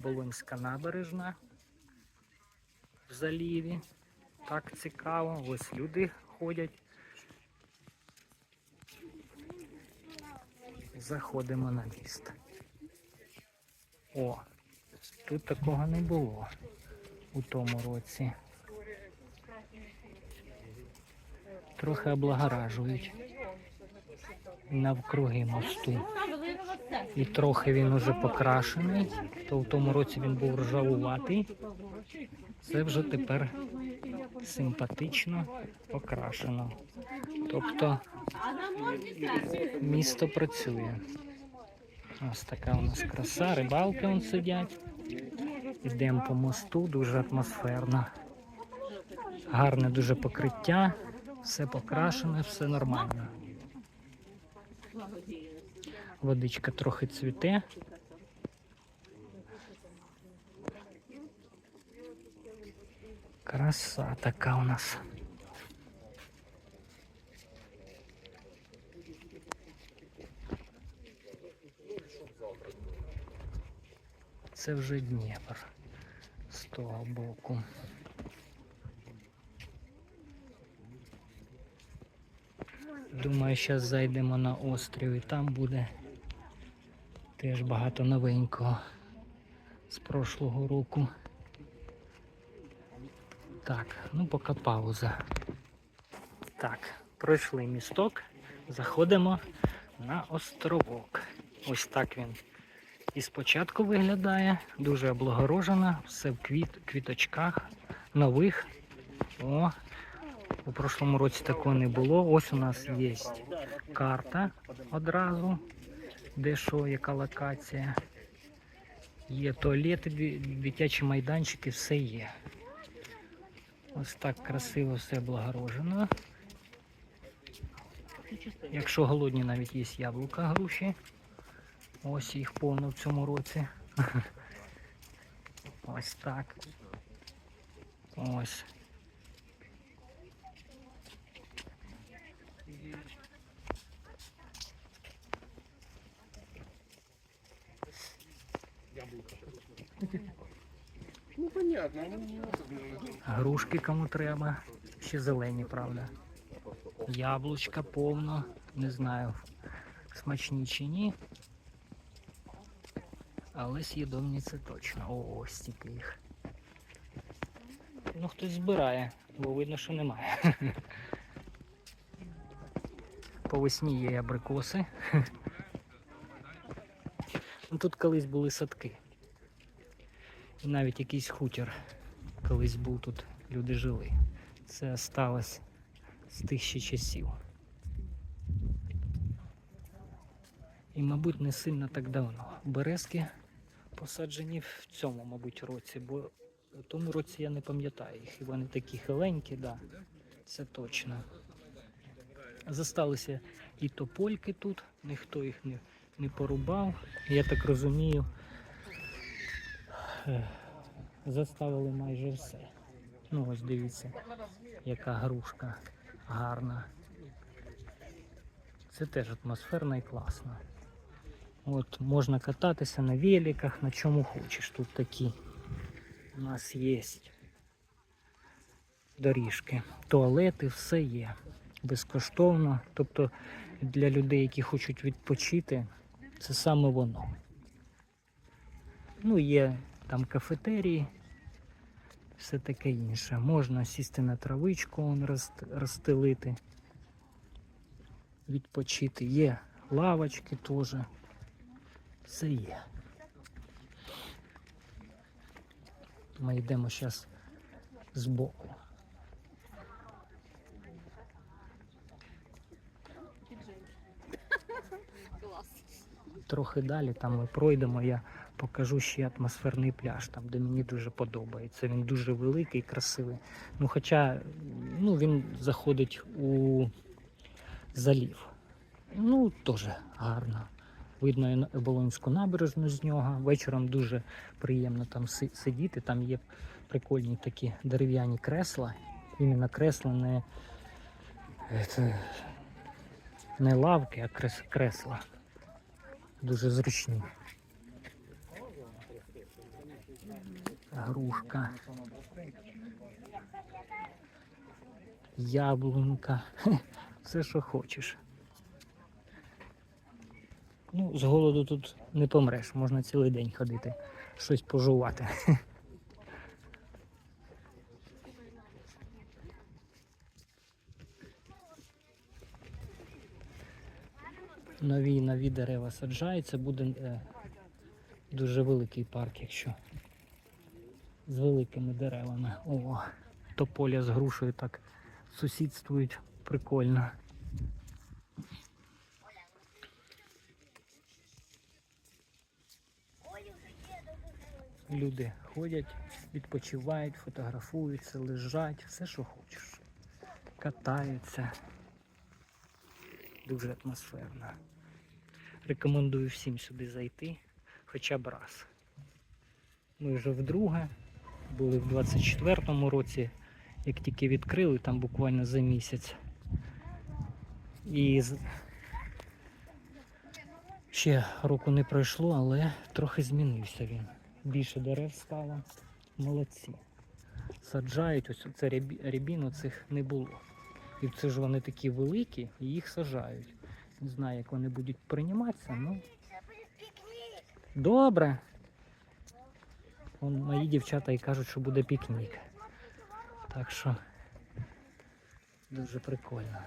Болонська набережна в заліві. Так цікаво. Ось люди ходять. Заходимо на міст. О, тут такого не було у тому році. Трохи облагоражують навкруги мосту. І трохи він уже покрашений, то в тому році він був ржавуватий. Це вже тепер симпатично покрашено. Тобто місто працює. Ось така у нас краса, рибалки он сидять. Йдемо по мосту, дуже атмосферно. Гарне дуже покриття, все покрашене, все нормально. Водичка трохи цвіте. Краса така у нас. Це вже Дніпр з того боку. Думаю, зараз зайдемо на острів і там буде теж багато новенького з прошлого року. Так, ну поки пауза. Так, пройшли місток, заходимо на островок. Ось так він і спочатку виглядає, дуже облагорожено, все в квіт, квіточках, нових. О, у прошлому році такого не було. Ось у нас є карта одразу, де що, яка локація. Є туалети, дитячі майданчики, все є. Ось так красиво все облагорожено. Якщо голодні, навіть є яблука груші. Ось їх повно в цьому році. Ось так. Ось. Ну понятно, ну не надо. Грушки кому треба. Ще зелені, правда. Яблучка повно. Не знаю, смачні чи ні. Але з'їдомні це точно. О, стільки їх. Ну хтось збирає, бо видно, що немає. По весні є абрикоси. Ну, Тут колись були садки. І навіть якийсь хутір колись був тут, люди жили. Це сталося з тих ще часів. І, мабуть, не сильно так давно. Березки посаджені в цьому, мабуть, році, бо в тому році я не пам'ятаю їх. І вони такі хиленькі, да. Це точно. Зосталися і топольки тут, ніхто їх не, не порубав. Я так розумію, заставили майже все. Ну ось дивіться, яка грушка гарна. Це теж атмосферно і класно. От можна кататися на великах, на чому хочеш. Тут такі у нас є доріжки, туалети, все є. Безкоштовно. Тобто для людей, які хочуть відпочити, це саме воно. Ну, є там кафетерії, все таке інше. Можна сісти на травичку, он роз- розстелити, відпочити. Є лавочки теж. Все є. Ми йдемо зараз збоку. Трохи далі там ми пройдемо, я покажу ще атмосферний пляж, там, де мені дуже подобається. Він дуже великий, красивий. Ну, хоча ну, він заходить у залів. Ну, теж гарно. Видно Оболонську набережну з нього. Вечором дуже приємно там сидіти. Там є прикольні такі дерев'яні кресла. Іменно кресла не, це, не лавки, а крес- кресла. Дуже зручні. Грушка, яблунька, Хе, все, що хочеш. Ну, з голоду тут не помреш, можна цілий день ходити, щось пожувати. Нові нові дерева саджаються, буде е, дуже великий парк, якщо з великими деревами. О, тополя з грушею так сусідствують прикольно. Люди ходять, відпочивають, фотографуються, лежать, все, що хочеш. Катаються. Дуже атмосферно. Рекомендую всім сюди зайти хоча б раз. Ми вже вдруге були в 24-му році, як тільки відкрили, там буквально за місяць. І ще року не пройшло, але трохи змінився він. Більше дерев стало. Молодці. Саджають, ось це рябіну цих не було. І це ж вони такі великі, і їх саджають. Не знаю, як вони будуть прийматися, ну. Добре. Вон мої дівчата і кажуть, що буде пікнік. Так що дуже прикольно.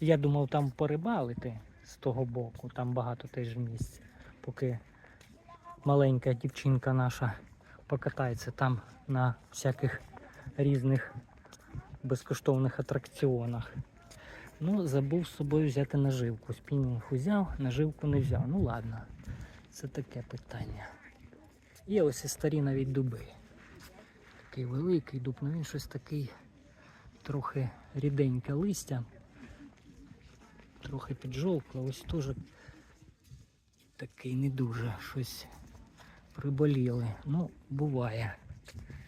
Я думав там порибалити з того боку, там багато теж місць, поки маленька дівчинка наша покатається там на всяких різних безкоштовних атракціонах. Ну, забув з собою взяти наживку. Спінінг узяв, наживку не взяв. Ну ладно, це таке питання. Є ось і старі навіть дуби. Такий великий дуб, ну він щось такий трохи ріденьке листя. Трохи піджовкло, ось теж такий не дуже щось приболіли. Ну, буває.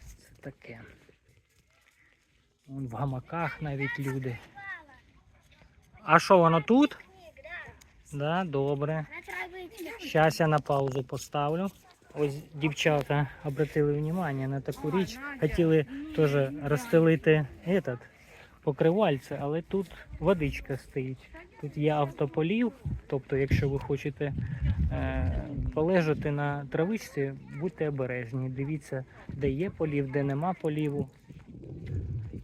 Це таке. Вон в гамаках навіть люди. А що воно тут? Да, добре. Зараз я на паузу поставлю. Ось дівчата обратили внимание на таку річ. Хотіли теж розстелити этот, покривальце, але тут водичка стоїть. Тут є автополів, тобто, якщо ви хочете е, полежати на травичці, будьте обережні. Дивіться, де є полів, де нема поліву.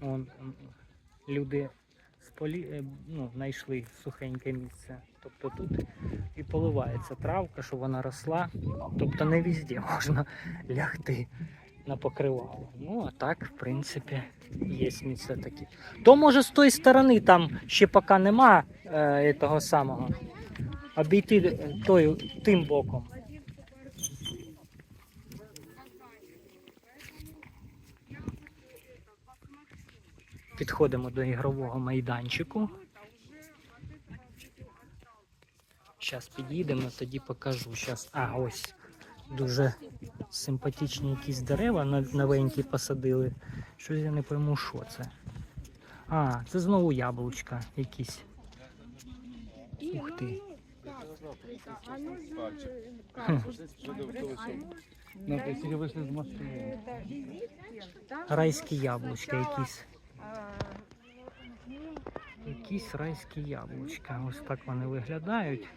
Вон, люди полі, е, ну, знайшли сухеньке місце. Тобто тут і поливається травка, щоб вона росла. Тобто не везде можна лягти на покривало. Ну, а так, в принципі, є місце такі. То може з тої сторони там ще поки нема е, того самого. Обійти е, тою, тим боком. Підходимо до ігрового майданчику. Зараз під'їдемо, тоді покажу. Щас. А, ось дуже симпатичні якісь дерева новенькі посадили. Щось я не пойму, що це. А, це знову яблучка якісь. Ух ти. Райські яблучка якісь. Якісь райські яблучка. Ось так вони виглядають.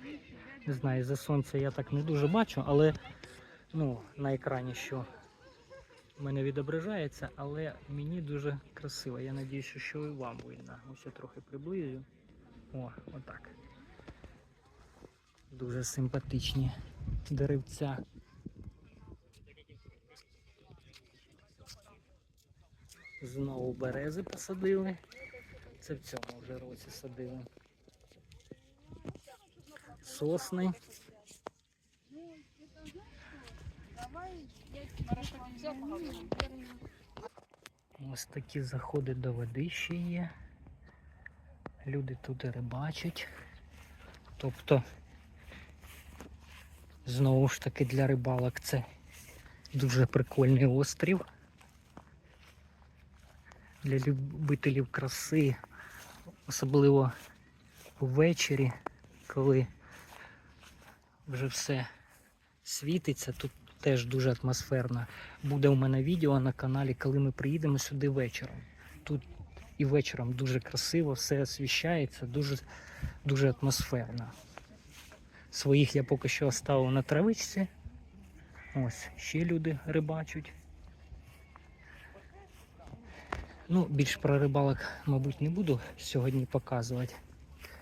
Не знаю, за сонця я так не дуже бачу, але ну, на екрані що мене відображається, але мені дуже красиво. Я сподіваюся, що і вам видно. Ось я трохи приблизю. О, отак. Дуже симпатичні деревця. Знову берези посадили. Це в цьому вже році садили. Сосни. Ось такі заходи до води ще є. Люди тут рибачать. Тобто, знову ж таки для рибалок це дуже прикольний острів. Для любителів краси, особливо ввечері, коли вже все світиться, тут теж дуже атмосферно. Буде у мене відео на каналі, коли ми приїдемо сюди вечором. Тут і вечором дуже красиво, все освіщається, дуже, дуже атмосферно. Своїх я поки що оставив на травичці. Ось, ще люди рибачать. Ну, більш про рибалок, мабуть, не буду сьогодні показувати.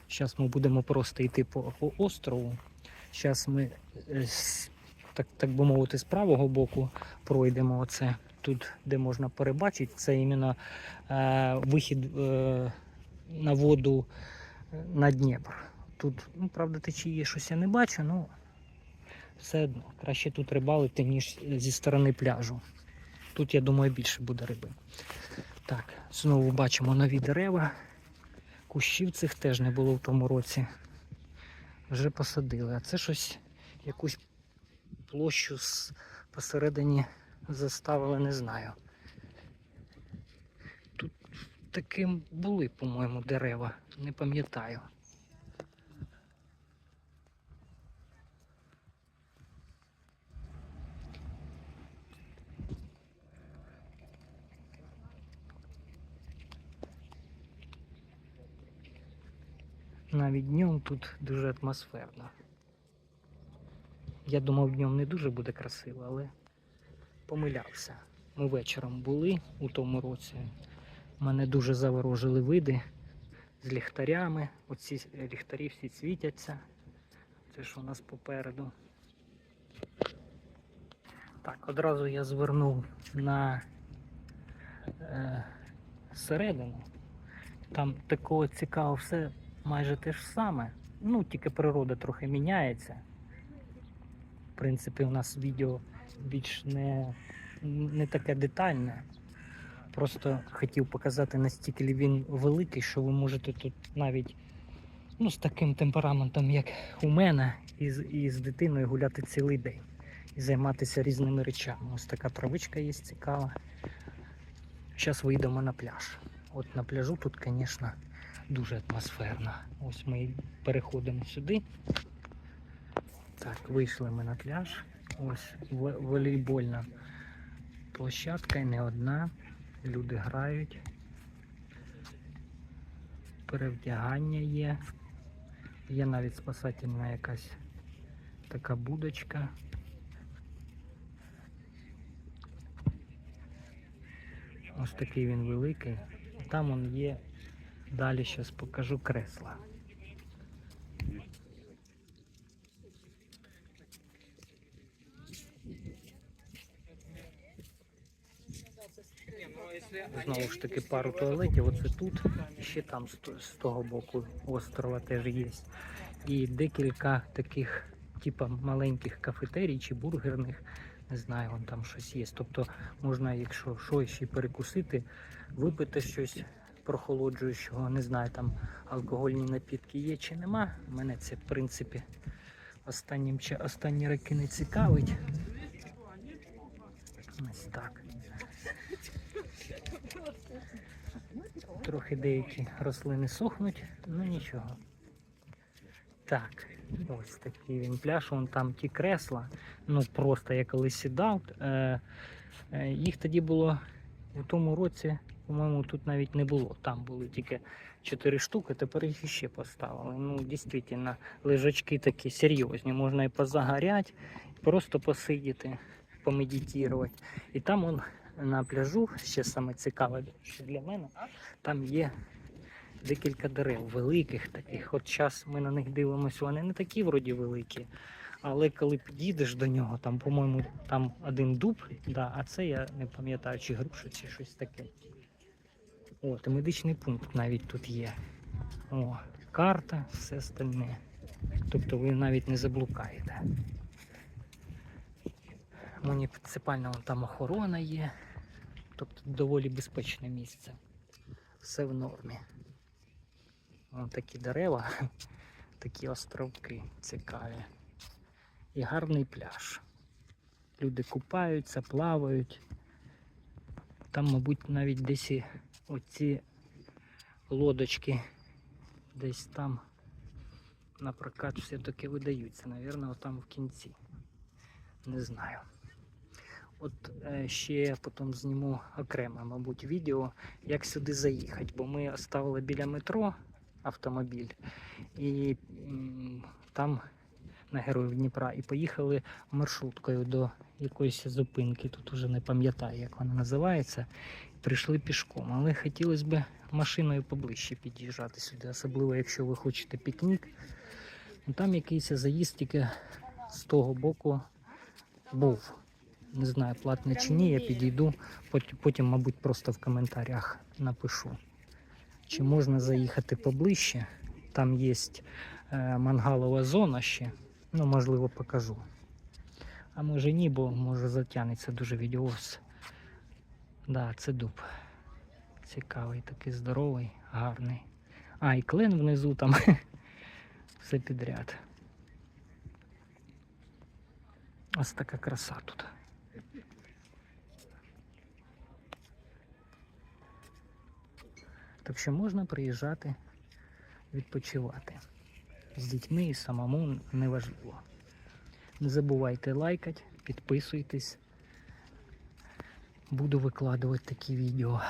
Зараз ми будемо просто йти по, по острову. Зараз ми, е, так, так би мовити, з правого боку пройдемо оце. Тут, де можна перебачити, це іменно е, вихід е, на воду е, на Дніпр. Тут, ну, правда, течії щось я не бачу, ну все одно краще тут рибалити, ніж зі сторони пляжу. Тут, я думаю, більше буде риби. Так, знову бачимо нові дерева. Кущів цих теж не було в тому році. Вже посадили. А це щось, якусь площу посередині заставили, не знаю. Тут таким були, по-моєму, дерева, не пам'ятаю. Навіть тут дуже атмосферно. Я думав, днем не дуже буде красиво, але помилявся. Ми вечором були у тому році. Мене дуже заворожили види з ліхтарями. Оці ліхтарі всі світяться. Це ж у нас попереду. Так, одразу я звернув на е, середину. Там такого цікавого все майже те ж саме. Ну, тільки природа трохи міняється. В принципі, у нас відео більш не, не таке детальне. Просто хотів показати, настільки він великий, що ви можете тут навіть ну, з таким темпераментом, як у мене, і з, і з дитиною гуляти цілий день і займатися різними речами. Ось така травичка є цікава. Зараз вийдемо на пляж. От на пляжу тут, звісно, дуже атмосферно. Ось ми переходимо сюди. Так, вийшли ми на пляж. Ось волейбольна площадка і не одна. Люди грають. Перевдягання є. Є навіть спасательна якась така будочка. Ось такий він великий. Там он є. Далі зараз покажу кресла. Знову ж таки пару туалетів, оце тут, і ще там з, того боку острова теж є. І декілька таких, типа маленьких кафетерій чи бургерних, не знаю, вон там щось є. Тобто можна, якщо щось ще перекусити, випити щось прохолоджуючого, не знаю, там алкогольні напітки є чи нема. Мене це в принципі останнім, останні роки не цікавить. Ось так. Трохи деякі рослини сохнуть, ну нічого. Так, ось такий він пляж, вон там ті кресла. Ну просто я коли сідав. Е, е, їх тоді було у тому році, по-моєму, тут навіть не було. Там були тільки 4 штуки, тепер їх іще поставили. Ну, дійсно, лежачки такі серйозні. Можна і позагоряти, просто посидіти, помедитувати. І там он на пляжу, ще саме цікаве, що для мене, там є декілька дерев, великих таких. От зараз ми на них дивимося, вони не такі вроді великі. Але коли підійдеш до нього, там, по-моєму, там один дуб, да, а це я не пам'ятаю, чи груша, чи щось таке. От, і медичний пункт навіть тут є. О, карта, все остальне. Тобто ви навіть не заблукаєте. Муніципальна вон там охорона є. Тобто доволі безпечне місце. Все в нормі. Вон такі дерева, такі островки цікаві. І гарний пляж. Люди купаються, плавають. Там, мабуть, навіть десь і оці лодочки десь там на прокат все-таки видаються. Навірно, там в кінці. Не знаю. От е, ще я потім зніму окремо, мабуть, відео, як сюди заїхати, бо ми ставили біля метро автомобіль і там на Героїв Дніпра і поїхали маршруткою до якоїсь зупинки. Тут уже не пам'ятаю, як вона називається. Прийшли пішком, але хотілося б машиною поближче під'їжджати сюди, особливо якщо ви хочете пікнік. Ну, Там якийсь заїзд тільки з того боку був. Не знаю, платний чи ні, я підійду, потім, мабуть, просто в коментарях напишу. Чи можна заїхати поближче? Там є е, мангалова зона ще. Ну, можливо, покажу. А може ні, бо може затягнеться дуже відеоз. Да, це дуб. Цікавий, такий здоровий, гарний. А, і клен внизу там. Все підряд. Ось така краса тут. Так що можна приїжджати відпочивати. З дітьми і самому неважливо. Не забувайте лайкати, підписуйтесь. Буду викладувати такі відео.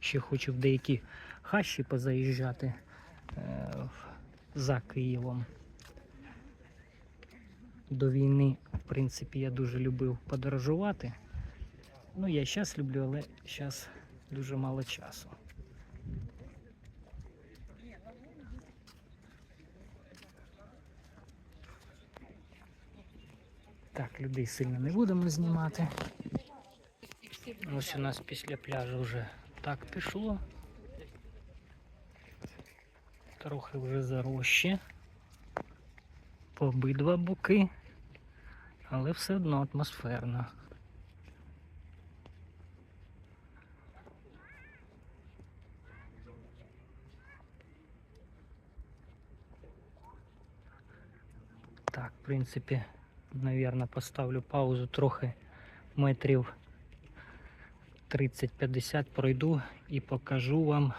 Ще хочу в деякі хащі позаїжджати е, за Києвом. До війни, в принципі, я дуже любив подорожувати. Ну, я зараз люблю, але зараз дуже мало часу. Так, людей сильно не будемо знімати. Ось у нас після пляжу вже так пішло. Трохи вже зарощі. По обидва боки, але все одно атмосферно. Так, в принципі, Навірно, поставлю паузу трохи метрів 30-50 пройду і покажу вам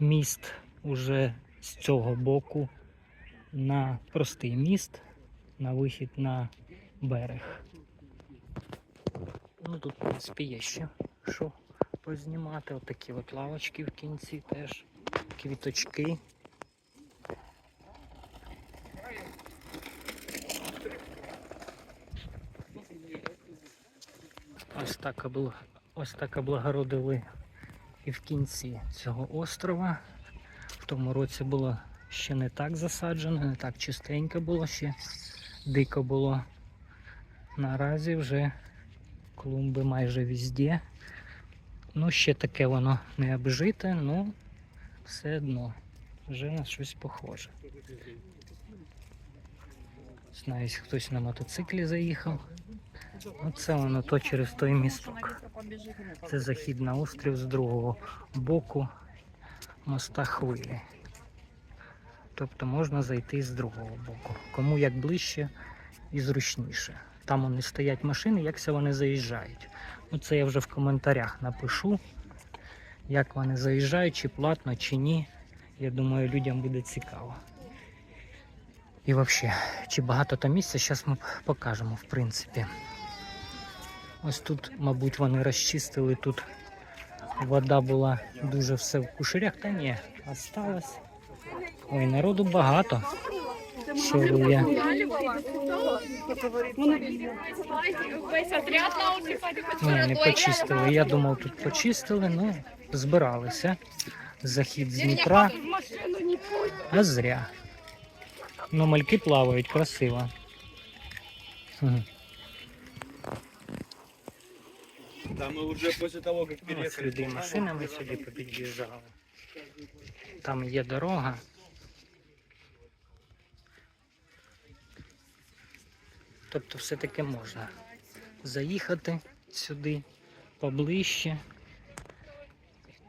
міст уже з цього боку на простий міст, на вихід на берег. Ну тут, в принципі, є ще що познімати. Отакі от лавочки в кінці теж, квіточки. Ось так. Ось так облагородили і в кінці цього острова. В тому році було ще не так засаджено, не так чистенько було ще, дико було. Наразі вже клумби майже везде. Ну, ще таке воно не обжите, ну все одно вже на щось похоже. Знаю, хтось на мотоциклі заїхав. Оце воно то через той місток. Це захід на острів з другого боку моста хвилі. Тобто можна зайти з другого боку. Кому як ближче і зручніше. Там вони стоять машини, як вони заїжджають. Ну це я вже в коментарях напишу, як вони заїжджають, чи платно, чи ні. Я думаю, людям буде цікаво. І взагалі, чи багато там місця, зараз ми покажемо, в принципі. Ось тут, мабуть, вони розчистили тут. Вода була дуже все в кушарях, та ні, осталось. Ой, народу багато. Ширує. Ні, не почистили. Я думав, тут почистили, ну збиралися. Захід з Дніпра, а зря. Ну, мальки плавають красиво. Мгм. Да, мы уже после того, как Ось переехали... люди машинами сюди попід'їжджали. Там є дорога. Тобто все-таки можна заїхати сюди поближче.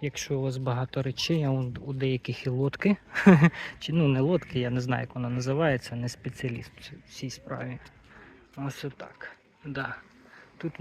Якщо у вас багато речей, а у деяких і лодки. Чи ну не лодки, я не знаю, як вона називається, не спеціаліст в цій справі. Ось отак. Да. Тут